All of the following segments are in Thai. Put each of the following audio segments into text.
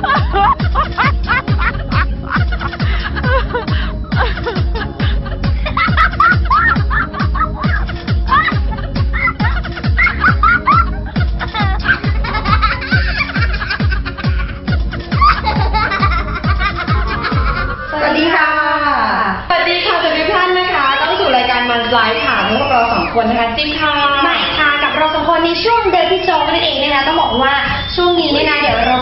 สวัสดีค่ะ สวัสดีค่ะสวัสดีทุกท่านนะคะต้องสู่รายการมันไลฟ์ค่ะพวกเราสองคนนะคะจิ๊บค่ะ ใหม่ค่ะกับเราสองคนในช่วงเดทพี่โจกนั่นเองนะคะต้องบอกว่าช่วงนี้เนี่ยนะเดี๋ยวเรา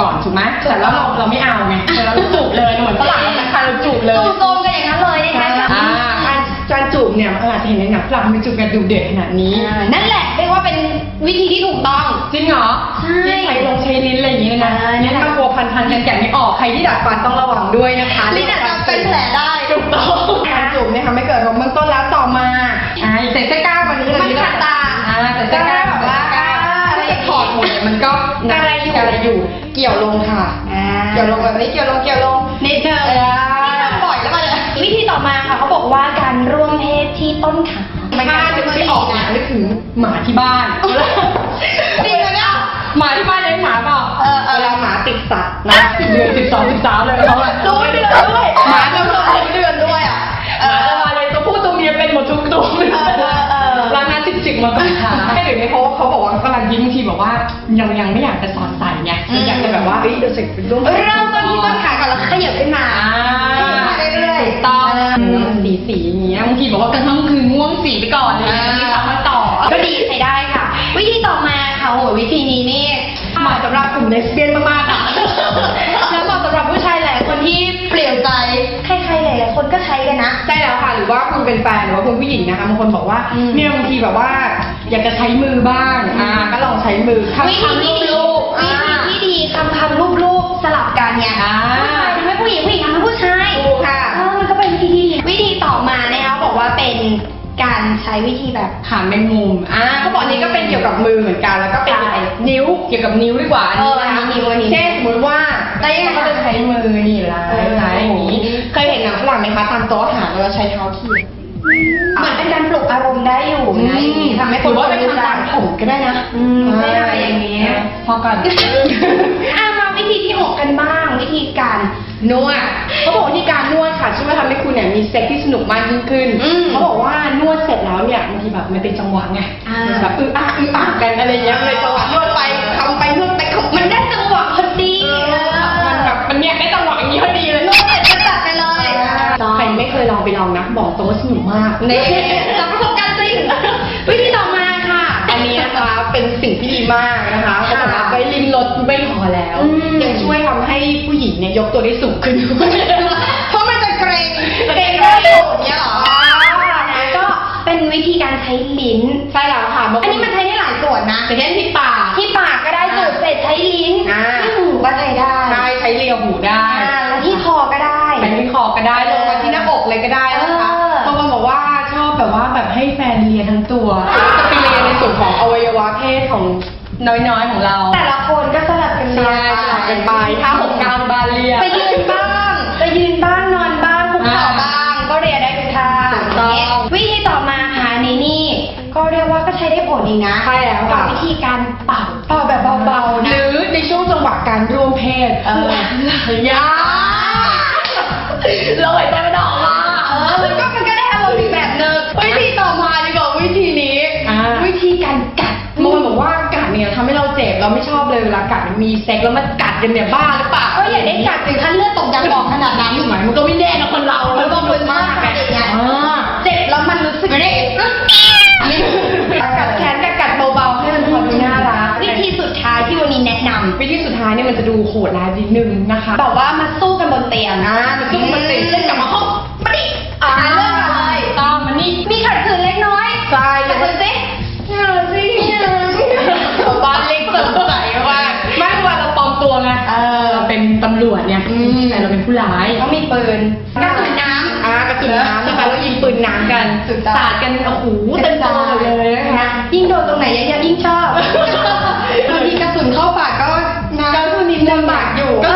ก่อนถูกไหมแต่แล้วเราเราไม่เอาไงแต่เราจูบเลยเหมือนฝรั่งเราจะเราจูบเลยจู่โจมกันอย่างนั้นเลยนะคะอ่าการการจูบเนี่ยมันอาจจะเห็นในหนังฝรั่งมันจูบกันดูเดือดขนาดนี้อ่านั่นแหละเรียกว่าเป็นวิธีที่ถูกต้องจริงเหรอใช่ที่ใช้ลงใช้ลิ้นอะไรอย่างนี้เลยนะอ่าเนี่ยถ้ากลัวพันพันกันแกะไม่ออกใครที่ดัดฟันต้องระวังด้วยนะคะลิ้นอาจจะเป็นแผลได้ถูกต้องการจูบเนี่ยทำให้เกิดลมเบื้องต้นแล้วต่อมาอ่า ก็กระไรอยู่ กระไรอยู่ เกี่ยวลงค่ะ อ่าเกี่ยวลงแบบนี้ เกี่ยวลง เกี่ยวลงนิดเดียวเออบ่อยแล้วมันวิธีต่อมาค่ะเขาบอกว่าการร่วมเพศที่ต้นขาถ้านึกไม่ออกนะนึกถึงหมาที่บ้านจริงเลยเนี่ยหมาที่บ้านเลี้ยงหมาเปล่าเออเออเวลาหมาติดสัตว์นะเดือนสิบสองสิบสามเลยเขาอะรู้เดือนด้วยหมาจะมา ร้านหน้าจิกจิกมาก่อนค่ะให้หรือไม่เพราะว่าเขาบอกว่ากำลังยิ้มบางทีบอกว่ายังยังไม่อยากจะสอนใส่ไงอยากจะแบบว่าเฮ้ยเดี๋ยวเสร็จเป็นร่วมเริ่มต้นที่ต้นขาก่อนแล้วขยับขึ้นมาอ่าขยับมาเรื่อยๆถูกต้องเออสีสีอย่างเงี้ยบางทีบอกว่ากลางค่ำคืนง่วงสีไปก่อนเลยไม่ทำมาต่อก็ดีใช้ได้ค่ะ วิธีต่อมาค่ะโหวิธีนี้นี่เหมาะสำหรับกลุ่มเลสเบี้ยนมากๆค่ะแล้วเหมาะสำหรับผู้ชายหลายคนที่เปลี่ยวใจใครๆหลายๆคนก็ใช้กันนะใช่แล้วค่ะหรือ ว่าคุณเป็นแฟนหรือว่าคุณผู้หญิงนะคะบางคนบอกว่าอืม เนี่ยบางทีแบบว่า อยากจะใช้มือบ้างอ่าก็ลองใช้มือทำวิธีที่ดีลูกวิธีที่ดีคำคำรูปรูปสลับกันไงอ่าผู้ชายทำให้ผู้หญิงผู้หญิงทำให้ผู้ชายถูกค่ะ เออมันก็เป็นวิธีที่ดีวิธีต่อมานะคะบอกว่าเป็นการใช้วิธีแบบ ขาแมงมุม อ่าเขาบอกอันนี้ก็เป็นเกี่ยวกับมือเหมือนกัน แล้วก็เป็นใช่นิ้ว เกี่ยวกับนิ้วดีกว่าเออนะคะอันนี้นิ้วอันนี้เช่นสมมติว่าได้ยังไงเขาก็จะใช้มือนี่ไล่เเคยเห็นหนังฝรั่งไหมคะตามโต๊ะอาหารเราใช้เท้าทีบเหมือนเป็นการปลุกอารมณ์ได้อยู่นะทำให้หครืนอว่าเป็นรู้ทำจัตากมผมก็ได้นะอืมใช่อะไรอย่างนี้ พอก่อนอะมาวิธีที่หกกันบ้าง วิธีการนวดเขาบอกว่าที่การนวดค่ะช่วยทำให้คุณเนี่ยมีเซ็กที่สนุกมากยิ่งขึ้นอืมเขาบอกว่านวดเสร็จแล้วเนี่ยบางทีแบบมันเป็นจังหวะไงอ่าแบบอึอะอึอะกันอะไรอย่างเงี้ยเลยจังหวะนวดไปทำไปนวดไปเขามันได้ เคยลองไปลองนะบอกตรงว่าสนุกมากนี่จากประสบการณ์จริงวิธีต่อมาค่ะ อันนี้นะคะเป็นสิ่งที่ดีมากนะคะเขาบอกว่าค่ะไปริมรถไม่พอแล้วอืมยังช่วยทำให้ผู้หญิงเนี่ยยกตัวได้สูงขึ้นด้วยเพราะมันจะเกรงเกรงได้โดดเนี่ยเหรอนะก็เป็นวิธีการใช้ลิ้นใช่แล้วค่ะบางอันคนี้มันใช้ได้หลายส่วนนะอย่างเช่นที่ปากที่ปากก็ได้สูดเสร็จใช้ลิ้นอ่าที่หูก็ใช้ได้ใช่ใช้เลียหูได้อ่าแล้วที่คอก็ได้ใช้ที่คอก็ได้ลงมาที่หน้า อกเลยก็ได้นะคะเออ บางคนบอกว่าชอบแบบว่าแบบให้แฟนเลียทั้งตัวจะไปเลียในส่วนของอวัยวะเพศของน้อยๆของเราแต่ละคนก็สลับกันใช่สลับกันไปถ้าหกกามบานเลียไปยืนบ้างไปยืนบ้างนอนบ้างคุกเข่าอ่าบ้าง ก็เรียนได้ทุกท่าถูกต้อง วิธีต่อมาค่ะในนี่ก็เรียกว่าก็ใช้ได้ผลดีนะใช่แล้วค่ะกับวิธีการเป่าเป่าแบบเบาๆหนะ รือในช่วงจังหวะการร่วมเพศเออยาเราหายใจไม่ออกมา มีเซ็กแล้วมันกัดกันเนี่ยบ้าหรือเปล่าเอออย่าได้กัดถึงขั้นเลือดตกยางออกขนาดนั้นหมายมันก็ไม่แน่นะคนเราแล้วบางคนมากไงไงอ่าเจ็บแล้วมันรู้สึกเจ็บกัดแขนกัดกัดเบาๆให้มันพอดูน่ารักวิธีสุดท้ายที่วันนี้แนะนำวิธีสุดท้ายเนี่ยมันจะดูโหดร้ายนิดนึงนะคะแบบว่ามาสู้กันบนเตียงอ่ามันซึ่งมันเป็นเช่นกลับมาห้อง ปืนน้ำกันสาดกันโอ้โหเต็มตัวเลยนะคะยิ่งโดนตรงไหนยิ่งยิ่งชอบบางทีกระสุนเข้าปากก็นะก็คือนิลำบากอยู่ก็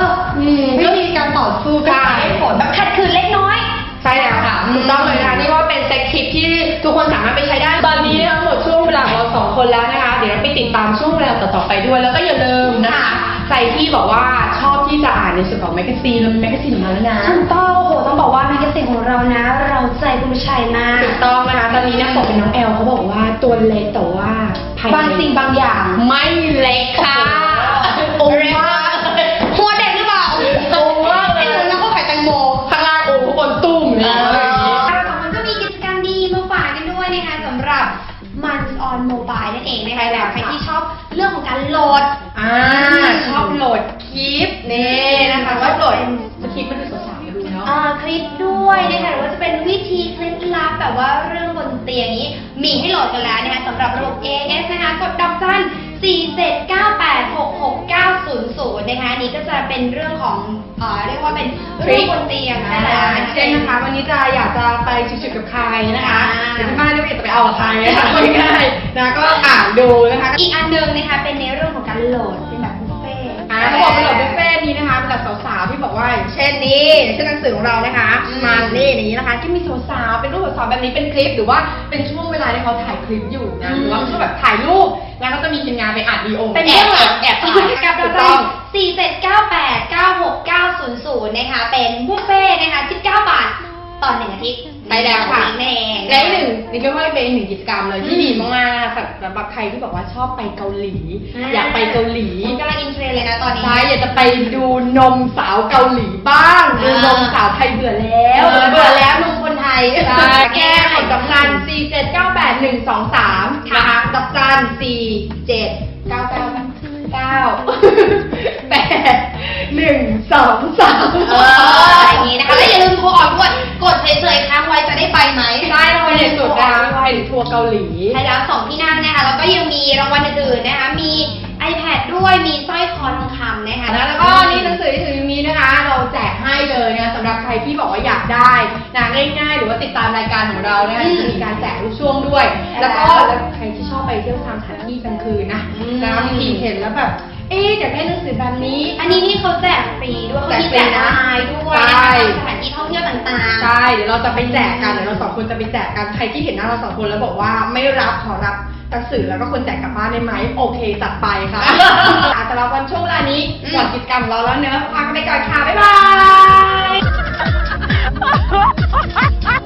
มีการต่อสู้กันใช้ผลแบบขัดขืนเล็กน้อย ใช่แล้วค่ะถูกต้องเลยนะคะนี่ว่าเป็นเซ็กคลิปที่ทุกคนสามารถไปใช้ได้ ตอนนี้นะคะหมดช่วงเวลาเราสองคนแล้วนะคะ เดี๋ยวเราไปติดตามช่วงเวลาต่อไปด้วย แล้วก็อย่าลืมนะคะ ใครที่บอกว่าชอบที่จะอ่านในส่วนของแมกกาซีนแมกกาซีนของเราแล้วนะฉันต้องโอ้โหต้องบอกว่าแมกกาซีนของเรานะ เราใจ ผู้ชายมากถูกต้องนะคะตอนนี้นะปกเป็นน้องแอลเขาบอกว่าตัวเล็กแต่ว่าภายในบางสิ่งบางอย่าง ไม่เล็กค่ะโอ้โอ้โหมากหัวเด็กหรือเปล่าโตมากเลย ไอ้หนูแล้วก็ไข่แตงโม ข้างล่างโอ้ข้างบนตุ้มเลยอะไรอย่างงี้ เราสองคนก็มีกิจกรรมดีมาฝากกันด้วยนะคะสำหรับมันออนโมบายนั่นเองนะคะแล้วใครที่ชอบเรื่องของการโหลดอ่าชอบโหลดคลิปนี่นะคะว่าโหลดสคริปต์มันดูสาวๆดูเนาะ อ่าคลิปด้วยนะคะหรือว่าจะเป็นวิธีเคล็ดลับแบบว่าเรื่องบนเตียงนี้ มีให้โหลดกันแล้วนะคะสำหรับระบบ AS นะคะกดดอกจัน 479866900 นะคะอันนี้ก็จะเป็นเรื่องของเอ่อเรียกว่าเป็นเรื่องบนเตียงนะคะ เช่นนะคะ วันนี้จะอยากจะไปชิวๆกับใครนะคะอ่า เดี๋ยวที่บ้านเนี่ยจะไปเอากับใครนะคะง่ายๆนะก็อ่านดูนะคะ อีกอันหนึ่งนะคะเป็นในเรื่องของการโหลดเป็นแบบบุฟ เฟ่ต์อ่าเขาบอกเป็นโหลดบุฟเฟ่ต์นี้นะคะเป็นแบบสาวๆที่บอกว่าอย่างเช่นนี้เช่นหนังสือของเรานะคะอืมมานี่อย่างนี้นะคะที่มีสาวๆเป็นรูปสาวๆแบบนี้เป็นคลิป หรือว่าเป็นช่วงเวลาที่เขาถ่ายคลิปอยู่นะหรือว่าช่วงแบบถ่ายรูปแล้วก็จะมีทีมงานไปอัดวีดีโอเป็นเรื่องหลังแอบถ่ายกับถูเรากต้องสี่เจ็ดเก้าแปดเก้าหกเก้าศูนย์ศูนย์นะคะ เป็นบุฟเฟ่ต์นะคะสิบเก้าบาทต่อหนึ่งอาทิตย์ใช่แล้วค่ะ นั่นเองและอีกห นึ่งนี่ก็ว่าเป็นอีกหนึ่งกิจกรรมเลยที่อืมดีมากๆสำหรับใครที่บอกว่าชอบไปเกาหลีอ่าอยากไปเกาหลีกำลังอินเทรนด์เลยนะตอนนี้ ใช่อยากจะไปดูนมสาวเกาหลีบ้างดูนมสาวไทยเบื่อแล้วเออเบื่อแล้วนมคนไทย ใช่แก้กดดอกจันสี่เจ็ดเก้าแปดหนึ่งสองสามนะคะดอกจันสี่เจ็ดเก้าเก้าเก้าแปดหนึ่งสองสามเอออย่างนี้นะคะ แล้วอย่าลืมโทรออกด้วย กดเฉยๆค้างไว้จะได้ไปไหม ได้รางวัลใหญ่สุดนะ คะเป็นทัวร์เกาหลี ใช่แล้วสองที่นั่งนะคะแล้วก็ยังมีรางวัลอื่นๆนะคะมี iPad ด้วยมีสร้อยคอทองคำนะคะนะแล้วก็นี่หนังสือที่ถืออยู่นี้นะคะ เราแจกให้เลยนะสำหรับใครที่บอกว่าอยากได้นะง่ายๆ หรือว่าติดตามรายการของเรานะคะอืมจะมีการแจกทุกช่วงด้วยใช่แล้วก็แล้วแล้วใครที่ชอบไปเที่ยวตามสถานที่กลางคืนนะอืม นะบางทีเห็นแล้วแบบ เอ๊ะเดี๋ได้หนังสือแบบนี้ อันนี้นี่เขาแจกฟรีด้วยเขามีแจกออนไลน์ด้วยใช่ สถานที่ท่องเที่ยวต่างๆ ใช่ เดี๋ยวเราจะไปแจกกัน เดี๋ยวเราสองคนจะไปแจกกัน ใครที่เห็นหน้าเราสองคนแล้วบอกว่าไม่รับขอรับหนังสือแล้วก็คนแจกกลับบ้านได้ไหม โอเคจัดไปค่ะ อะสำหรับวันช่วงเวลานี้อืม หมดกิจกรรมเราแล้วเนอะพากไปก่อนค่ะ บ๊ายบาย